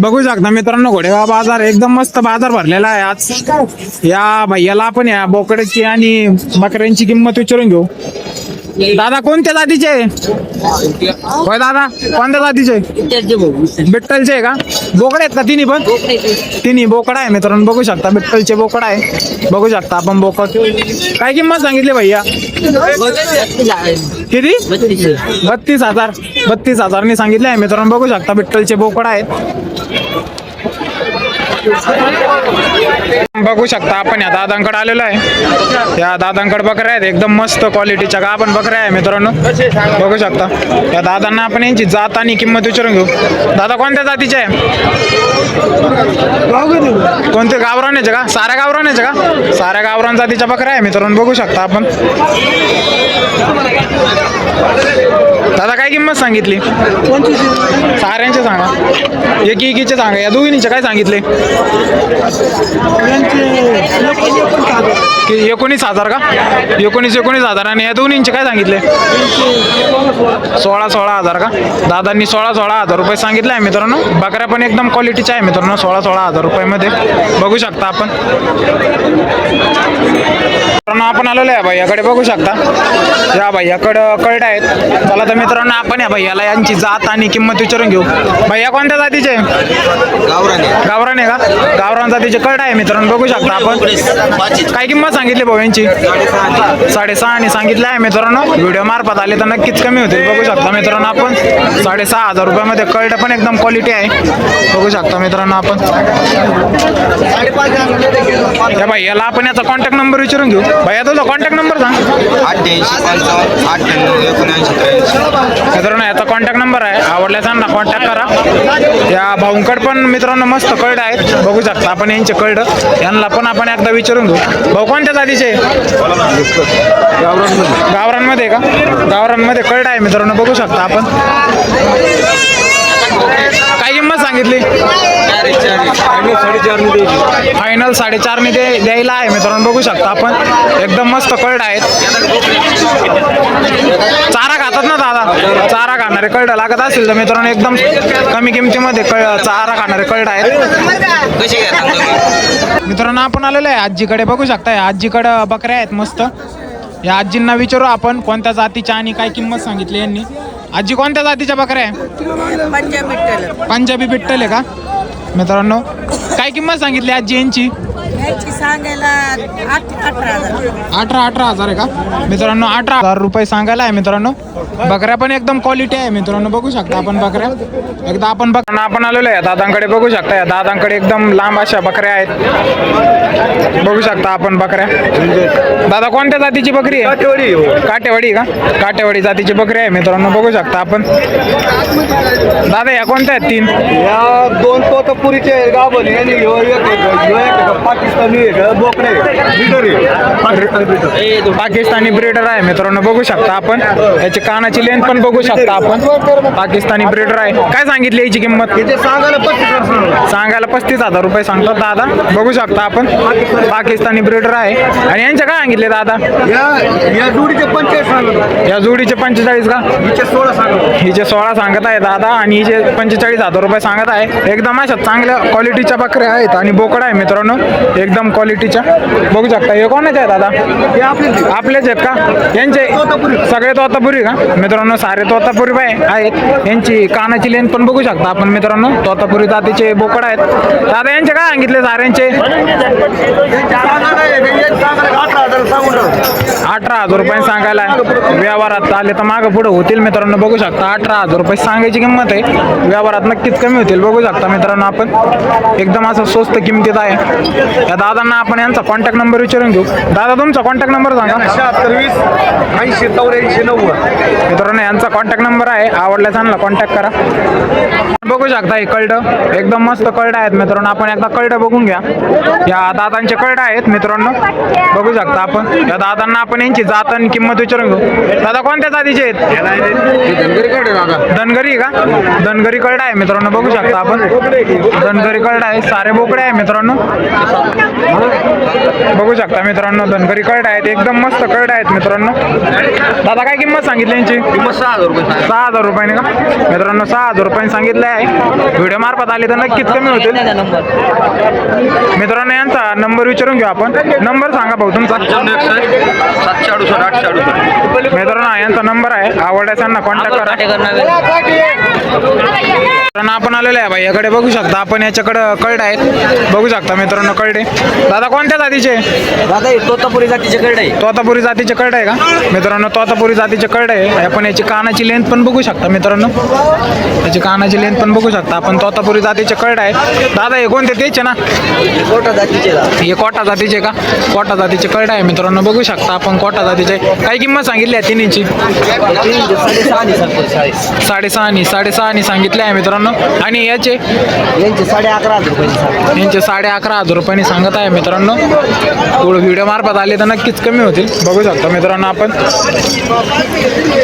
बघू शकता मित्रांनो घोडेगाव बाजार एकदम मस्त बाजार भरलेला आहे आज. या भैयाला आपण या बोकड्याची आणि बकऱ्यांची किंमत विचारून घेऊ. दादा कोणत्या जातीचे? आहे? होय दादा कोणत्या जातीचे? आहे? बिट्टलचे आहे का? बोकडे आहेत का तिन्ही पण? तिन्ही बोकडा आहे मित्रांनो बघू शकता बिट्टलचे बोकडा आहे. बघू शकता आपण बोकड. काय किंमत सांगितली भैया? किती? बत्तीस हजार. बत्तीस हजारनी सांगितले आहे मित्रांनो बघू शकता बिट्टलचे बोकडा आहेत. बघू शकता आपण या दादांकडे आलेलो आहे. या दादांकडे बकऱ्या आहेत एकदम मस्त क्वालिटीच्या का आपण बकऱ्या आहे मित्रांनो. बघू शकता. या दादांना आपण यांची जात आणि किंमत विचारून घेऊ. दादा कोणत्या जातीचे आहे? कोणते गावराण्याचे का? साऱ्या गावराण्याचे का? साऱ्या गावरान जातीच्या बकऱ्या आहे मित्रांनो बघू शकता आपण. दादा काय किंमत सांगितली? साऱ्यांचे सांगा. एक एकीचे सांगा. या दोघींचे काय सांगितले? แล้วก็ कि एकोणीस हजार का? एकोणीस एकोणीस हजार. आणि या दोन्हींचे काय सांगितले? सोळा सोळा हजार का? दादांनी सोळा सोळा हजार रुपये सांगितले आहे मित्रांनो. बकऱ्या पण एकदम क्वालिटीच्या आहे मित्रांनो सोळा सोळा हजार रुपयामध्ये. बघू शकता आपण. मित्रांनो आपण आलेलो आहे भैयाकडे बघू शकता. या भैयाकडं कळड आहेत. चला तर मित्रांनो आपण या भैयाला यांची जात आणि किंमत विचारून घेऊ. भैया कोणत्या जातीचे? गावरान आहे. का? गावरान जातीचे कळड आहे मित्रांनो बघू शकता आपण. काय किंमत सांगितली भाऊ यांची? साडेसहा आणि सांगितलं आहे मित्रांनो. व्हिडिओ मार्फत आले तर नक्कीच कमी होतील. बघू शकता मित्रांनो आपण. साडेसहा हजार रुपयामध्ये कळट पण एकदम क्वालिटी आहे. बघू शकता मित्रांनो आपण. या भैयाला आपण याचा कॉन्टॅक्ट नंबर विचारून घेऊ. भैया तुझा कॉन्टॅक्ट नंबर सांग. अठ्ठ्याऐंशी पंचावन्न अठ्ठ्याण्णव एकोणऐंशी त्र्याऐंशी मित्रांनो याचा कॉन्टॅक्ट नंबर आहे. आवडल्यास त्यांना कॉन्टॅक्ट करा. या भाऊंकड पण मित्रांनो मस्त कळड आहेत. बघू शकता आपण यांचे कळड यांना पण आपण एकदा विचारून घेऊ. भाऊ कोणत्या जातीचे गावरांमध्ये का? गावरांमध्ये कळट आहे मित्रांनो बघू शकता आपण. काय किंमत सांगितली? फायनल साडेचारने ते द्यायला आहे. मित्रांनो बघू शकता आपण. एकदम मस्त कळड आहेत. चारा खातात ना दादा? चारा खाणारे कळड लागत असेल तर मित्रांनो एकदम कमी किमतीमध्ये कळ चारा खाणारे कळड आहेत. मित्रांनो आपण आलेलो आहे आजीकडे. बघू शकता आजीकडं बकऱ्या आहेत मस्त. या आजींना विचारू आपण कोणत्या जातीच्या आणि काय किंमत सांगितली यांनी. आजी कोणत्या जातीच्या बकऱ्या आहे पंजाबी बिट्टल आहे का? मित्रांनो काय किंमत सांगितली आजी यांची सांगायला अठरा अठरा हजार आहे का? मित्रांनो अठरा हजार रुपये सांगायला आहे मित्रांनो. बकऱ्या पण एकदम क्वालिटी आहे मित्रांनो. बघू शकता आपण बकऱ्या. एकदा आपण बघ आपण आलेलो आहे दादांकडे. बघू शकता या दादांकडे एकदम लांब अशा बकऱ्या आहेत. बघू शकता आपण बकऱ्या. दादा कोणत्या जातीची बकरी आहे? काटेवाडी का? काटेवाडी जातीची बकरी आहे मित्रांनो. बघू शकता आपण. दादा या कोणत्या आहेत? तीन. या दोन आहे, पाकिस्तानी पाकिस्तानी ब्रीडर. आहे मित्रांनो. बघू शकता आपण. याची कानाची लेंथ पण बघू शकता आपण. पाकिस्तानी ब्रीडर आहे. काय सांगितली याची किंमत? सांगायला पस्तीस हजार रुपये सांगतात दादा. बघू शकता आपण. पाकिस्तानी ब्रीडर आहे. आणि यांचे काय सांगितले दादा? या या जोडीचे सांगत या जोडीचे पंचेचाळीस का? हिचे सोळा सांगत हिचे सोळा सांगत आहे दादा आणि हिचे पंचेचाळीस हजार रुपये सांगत आहे. एकदम अशा चांगल्या क्वालिटीच्या बकऱ्या आहेत आणि बोकड आहे मित्रांनो. एकदम क्वालिटीच्या बघू शकता. हे कोणाचे आहे दादा? आपले आपलेच आहेत. का? यांचे सगळे तोतापुरी का? मित्रांनो सारे तोतापुरी बाय आहेत. यांची कानाची लेन पण बघू शकता आपण मित्रांनो. तोतापुरी जातीचे बोकड आहेत. दादा यांचे काय सांगितले साऱ्यांचे? अठरा हजार रुपये सांगायला. आहे. व्यवहारात आले तर मागं पुढे होतील मित्रांनो बघू शकता. अठरा हजार रुपये सांगायची किंमत आहे. व्यवहारात नक्कीच कमी होतील बघू शकता मित्रांनो आपण. एकदम असं स्वस्त किमतीत आहे. या दादांना आपण यांचा कॉन्टॅक्ट नंबर विचारून घेऊ. दादा तुमचा कॉन्टॅक्ट नंबर सांगा. शहात्तर वीस ऐंशी चौऱ्याऐंशी नव्वद. मित्रांनो यांचा कॉन्टॅक्ट नंबर आहे. आवडल्यास त्यांना कॉन्टॅक्ट करा. बघू शकता हे कळड. एकदम मस्त कळड आहेत मित्रांनो. आपण एकदा कळड बघून घ्या. या दादांचे कळड आहेत मित्रांनो. बघू शकता आपण. या दादांना आपण यांची जात आणि किंमत विचारून घेऊ. दादा कोणत्या जातीचे आहेत? धनगरी का? धनगरी कळड आहे मित्रांनो. बघू शकता आपण. धनगरी कळड आहे. सारे बोकडे आहे मित्रांनो. बघू शकता मित्रांनो. धनगरी कळड आहेत. एकदम मस्त कळड आहेत मित्रांनो. दादा काय किंमत सांगितली यांची किंमत सहा हजार रुपये सांगा. सहा हजार रुपयाने का? मित्रांनो सहा हजार रुपयाने सांगितलं आहे व्हिडिओ मार्फत आले तर नक्कीच कमी होतील. मित्रांनो यांचा नंबर विचारून घेऊ आपण. नंबर सांगा भाऊ तुमचा. पंच्याण्णव एकसष्ट सातशे अडुसष्ट आठशे अडुसष्ट. मित्रांनो यांचा नंबर आहे. आवडल्यास यांना कॉन्टॅक्ट करा. मित्रांनो आपण आलेलो आहे भाई. याकडे बघू शकता. आपण याच्याकडं कळड आहेत बघू शकता मित्रांनो कळडे. दादा कोणत्या जातीचे? दादा हे तोतापुरी जातीचे करडे आहे तोतापुरी जातीचे कळड आहे का? मित्रांनो तोतापुरी जातीचे कळड आहे. आपण याची कानाची लेंथ पण बघू शकता मित्रांनो. याची कानाची लेंथ पण बघू शकता. आपण तोतापुरी जातीचे कळड आहे. दादा हे कोणते तेच आहे ना कोटा जातीचे हे कोटा जातीचे का? कोटा जातीचे कळड आहे मित्रांनो. बघू शकता आपण कोटा जातीचे. काय किंमत सांगितली आहे तिन्हीची? आहे साडेसहानी साडेसहानी सांगितले आहे मित्रांनो. आणि याचे? यांचे साडे अकरा हजार रुपये यांचे साडे अकरा हजार रुपयाने सांगत आहे मित्रांनो. व्हिडिओ मार्फत आले तर नक्कीच कमी होतील. बघू शकता मित्रांनो आपण.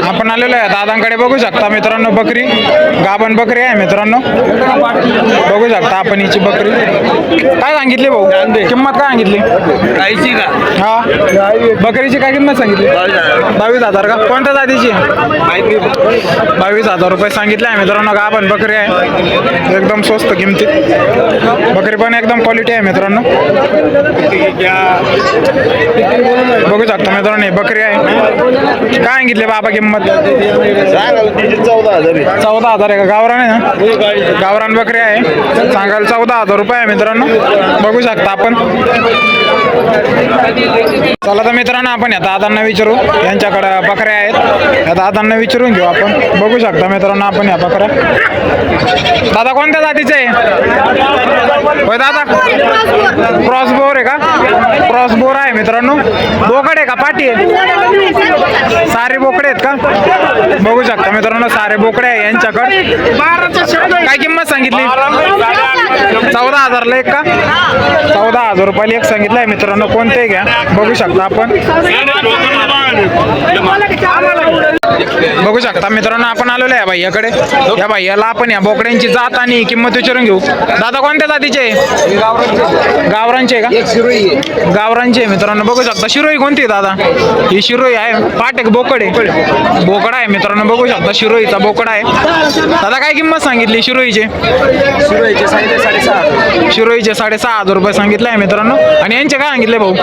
आपण आलेलो आहे. दादांकडे बघू शकता मित्रांनो बकरी. गाभण बकरी आहे मित्रांनो. बघू शकता आपण हिची बकरी. काय सांगितली भाऊ? किंमत काय सांगितली? काहीची का? हा. बकरीची काय किंमत सांगितली? बावीस हजार का? कोणत्या जातीची? बावीस हजार रुपये सांगितले आहे मित्रांनो. गाभण बकरी आहे. एकदम स्वस्त किमतीत. बकरी पण एकदम क्वालिटी आहे मित्रांनो. बघू शकता मित्रांनो बकरी आहे. काय सांगितले बाबा किंमत? चौदा हजार चौदा हजार आहे का? गावरान आहे ना? गावरान बकरी आहे. सांगायला चौदा हजार रुपये आहे मित्रांनो. बघू शकता आपण. चला तर मित्रांनो आपण या दादांना विचारू. यांच्याकडं बकऱ्या आहेत. या दादांना विचारून घेऊ आपण. बघू शकता मित्रांनो आपण या बकऱ्या. दादा कोणत्या जातीचे आहे? होय दादा? क्रॉस बोर आहे का? क्रॉस बोर आहे मित्रांनो. बोकड आहे का? पाठी आहे? सारे बोकडे आहेत का? बघू शकता मित्रांनो सारे बोकडे आहे यांच्याकडे. काय किंमत सांगितली? चौदा हजारला एक का? चौदा हजार रुपयाला एक सांगितलं आहे मित्रांनो कोणते घ्या. बघू शकता आपण. बघू शकता मित्रांनो आपण आलेलो आहे भैयाकडे या भैयाला आपण या बोकड्यांची जात आणि किंमत विचारून घेऊ. दादा कोणत्या जातीचे गावरांचे का? गावरांचे मित्रांनो बघू शकता. शिरोई कोणती दादा? ही शिरोई आहे पाट आहे. का बोकड बोकड आहे मित्रांनो बघू शकता शिरोईचा बोकड आहे. दादा काय किंमत सांगितली शिरोईचे? साडे साडेसहा. शिरोईचे साडेसहा हजार रुपये सांगितले आहे मित्रांनो. आणि यांचे काय सांगितले भाऊ?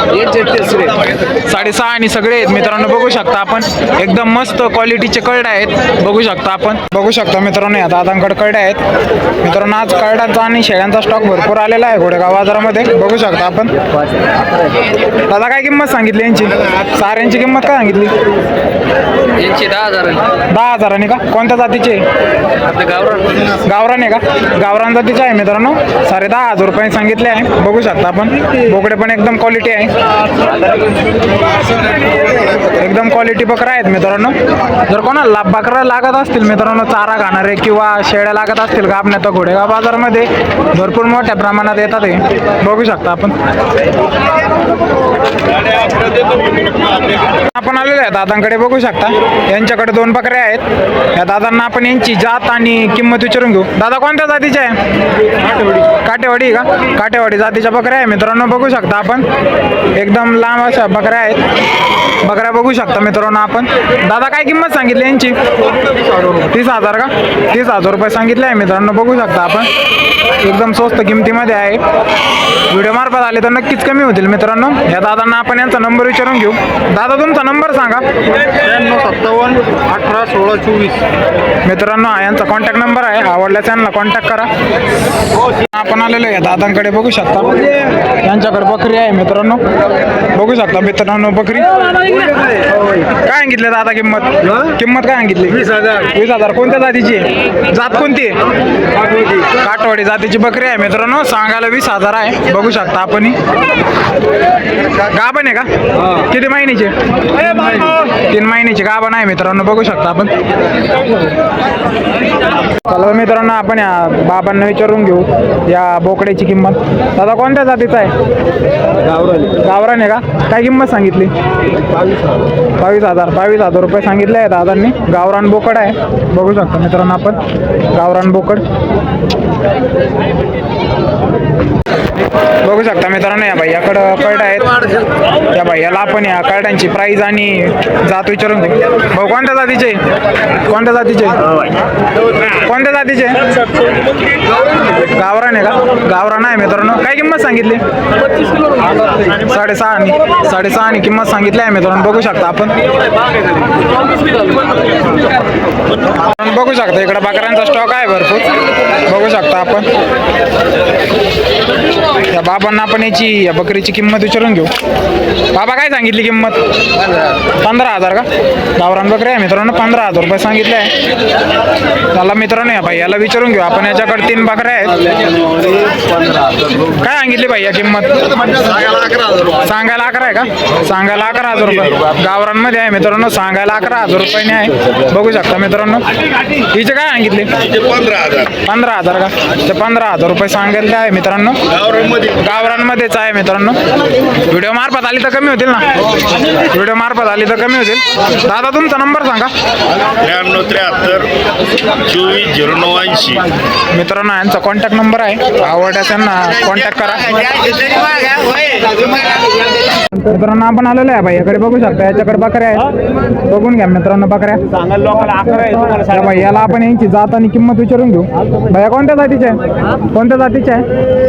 साडेसहा आणि सगळे आहेत मित्रांनो बघू शकता आपण. एकदम मस्त क्वालिटीचे कळड आहेत. बघू शकता आपण. बघू शकता मित्रांनो या दादांकडे कळडे आहेत. मित्रांनो आज कळडांचा आणि शेळ्यांचा स्टॉक भरपूर आलेला आहे घोडेगाव बाजारामध्ये. बघू शकता आपण. दादा काय किंमत सांगितली यांची? साऱ्यांची किंमत काय सांगितली? यांचे दहा हजार दहा हजारांनी का? कोणत्या जातीचे? आपले गावरान. गावरान आहे का? गावरान जातीचे आहे मित्रांनो. साडे दहा हजार रुपये सांगितले आहे. बघू शकता आपण. बोकडे पण एकदम क्वालिटी आहे. एकदम क्वालिटी बकरा आहेत मित्रांनो. जर कोणाला ला- बकरा लागत असतील मित्रांनो चारा खाणारे किंवा शेळ्या लागत असतील का आपल्या तर घोडेगाव बाजारमध्ये भरपूर मोठ्या प्रमाणात येतात हे. बघू शकता आपण. आपण आलेलो आहे दादांकडे बघू शकता. यांच्याकडे दोन बकऱ्या आहेत. या दादांना आपण यांची जात आणि किंमत विचारून घेऊ. दादा कोणत्या जातीच्या आहे? काटेवाडी. का? काटेवाडी जातीच्या बकऱ्या आहे मित्रांनो बघू शकता आपण. एकदम लांब अशा बकऱ्या आहेत. बकऱ्या बघू शकता मित्रांनो आपण. दादा काय किंमत सांगितली यांची? तीस हजार का? तीस हजार रुपये सांगितले आहे मित्रांनो. बघू शकता आपण. एकदम स्वस्त किमतीमध्ये आहे. व्हिडिओ मार्फत आले तर नक्कीच कमी होतील मित्रांनो. या दादांना आपण यांचा नंबर विचारून घेऊ. दादा तुमचा नंबर सांगा. सत्तावन्न अठरा सोळा चोवीस. मित्रांनो यांचा कॉन्टॅक्ट नंबर आहे. आवडल्यास यांना कॉन्टॅक्ट करा. आपण आलेलो आहे दादांकडे. बघू शकता. यांच्याकडे बकरी आहे मित्रांनो. बघू शकता मित्रांनो बकरी. काय सांगितले दादा किंमत? किंमत काय सांगितली? वीस हजार. वीस हजार. कोणत्या जातीची आहे? जात कोणती आहे? काटवाडी जातीची बकरी आहे मित्रांनो. सांगायला वीस हजार आहे. बघू शकता आपण. गाभण आहे का? किती महिन्याची तीन महिन्याची. गाभण आहे मित्रांनो बघू शकता आपण. चला मित्रांनो आपण या बाबांना विचारून घेऊ. या बोकड्याची किंमत. दादा कोणत्या जातीचा आहे? गावरान. आहे का? काय किंमत सांगितली? बावीस हजार. बावीस हजार रुपये सांगितले आहे दादांनी. गावरान बोकड आहे. बघू शकता मित्रांनो आपण. गावरान बोकड. बघू शकता मित्रांनो या भैयाकडं कर्ड आहेत. या भैयाला आपण या कर्डांची प्राईज आणि जात विचारून घेऊ भाऊ कोणत्या जातीचे? कोणत्या जातीचे? कोणत्या जातीचे? गावरान आहे का? गावरान आहे मित्रांनो. काय किंमत सांगितली? साडेसहा आणि साडेसहा आणि किंमत सांगितली आहे मित्रांनो. बघू शकता आपण. आपण बघू शकता इकडे बकऱ्यांचा स्टॉक आहे भरपूर. बघू शकता आपण. या बाबांना आपण याची या बकरीची किंमत विचारून घेऊ. बाबा काय सांगितली किंमत? पंधरा हजार का? गावरान बकरी आहे मित्रांनो पंधरा हजार रुपये सांगितले आहे. त्याला मित्रांनो या भैयाला विचारून घेऊ. आपण याच्याकडे तीन बकऱ्या आहेत. काय सांगितली भैया किंमत? सांगायला अकरा आहे का? सांगायला अकरा हजार रुपये. गावरांमध्ये आहे मित्रांनो सांगायला अकरा हजार रुपयाने आहे. बघू शकता मित्रांनो. हिचे काय सांगितले? पंधरा हजार. का? ते पंधरा हजार रुपये सांगायला आहे मित्रांनो. गावरांमध्येच आहे मित्रांनो. व्हिडिओ मार्फत आली तर कमी होतील ना? व्हिडिओ मार्फत आली तर कमी होतील. दादा तुमचा नंबर सांगा. त्र्याण्णव त्र्याहत्तर चोवीस झिरो नऊ ऐंशी मित्रांनो यांचा कॉन्टॅक्ट नंबर आहे. आवडल्यास त्यांना कॉन्टॅक्ट करा. मित्रांनो आपण आलेलो आहे. भैयाकडे बघू शकता. याच्याकडे बकऱ्या आहेत. बघून घ्या मित्रांनो बकऱ्या. भैयाला आपण यांची जात आणि किंमत विचारून घेऊ. भैया कोणत्या जातीचे? आहे कोणत्या जातीचे? आहे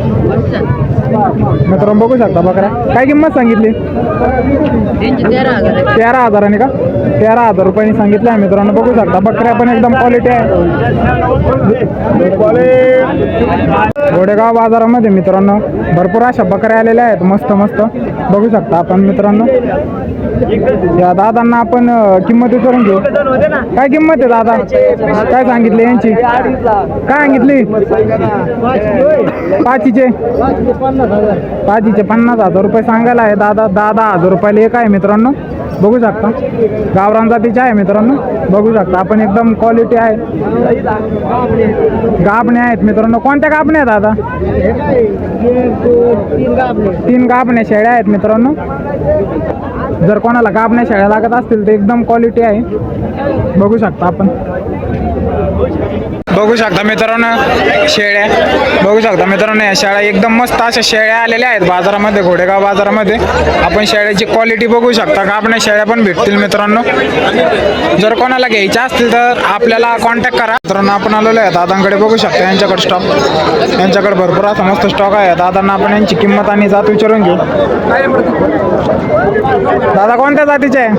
मित्रांनो बघू शकता बकऱ्या. काय किंमत सांगितली? तेरा हजाराने का? तेरा हजार रुपयांनी सांगितलं आहे मित्रांनो बघू शकता. बकऱ्या पण एकदम क्वालिटी आहे. गोडेगाव बाजारामध्ये मित्रांनो भरपूर अशा बकऱ्या आलेल्या आहेत. मस्त मस्त. बघू शकता आपण मित्रांनो. या दादांना आपण किंमत विचारून घेऊ. काय किंमत आहे दादा? काय सांगितली यांची? काय सांगितली? पाचीचे पाचीचे पन्नास हजार रुपये सांगायला आहे. दादा दहा दहा हजार रुपयाला एक आहे मित्रांनो. बघू शकता. गावरान जातीचे आहे मित्रांनो. बघू शकता. आपण एकदम क्वालिटी आहे. गाबणे आहेत मित्रांनो. कोणत्या गाबण्या आहेत दादा? तीन गाबण्या शेळ्या आहेत मित्रांनो. जर कोणाला गाभण्या शेळ्या लागत असतील तर एकदम क्वालिटी आहे. बघू शकता आपण. बघू शकता मित्रांनो शेळ्या. बघू शकता मित्रांनो या शेळ्या एकदम मस्त अशा शेळ्या आलेल्या आहेत बाजारामध्ये घोडेगाव बाजारामध्ये. आपण शेळ्याची क्वालिटी बघू शकता का? आपण शेळ्या पण भेटतील मित्रांनो. जर कोणाला घ्यायच्या असतील तर आपल्याला कॉन्टॅक्ट करा. मित्रांनो आपण आलेलो आहे दादांकडे बघू शकता यांच्याकडे स्टॉक यांच्याकडे भरपूर असा मस्त स्टॉक आहे. दादांना आपण यांची किंमत आणि जात विचारून घेऊ. दादा कोणत्या जातीचे आहे?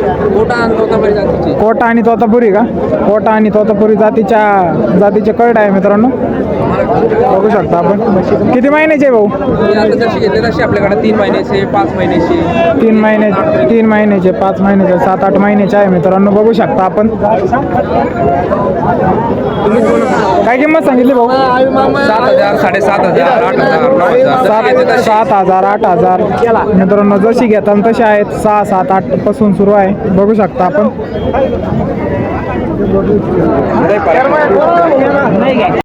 कोटा आणि तोतापुरी का? कोटा आणि तोतापुरी जातीच्या जातीचे कर्ड आहे मित्रांनो. बघू शकता आपण. किती महिन्याचे भाऊ? आता जशी घेतले तशी आपल्याकडे तीन महिन्याचे पाच महिन्याचे. तीन महिने तीन महिन्याचे पाच महिन्याचे सात आठ महिन्याचे आहे मित्रांनो. बघू शकता आपण. काय किंमत सांगितली भाऊ? सात हजार साडेसात हजार आठ हजार. सात हजार आठ हजार. मित्रांनो जशी घेता तशी आहेत. सहा सात आठपासून सुरू आहे. बघू शकता आपण. Nu uitați să dați like, să lăsați un comentariu și să distribuiți acest material video pe alte rețele sociale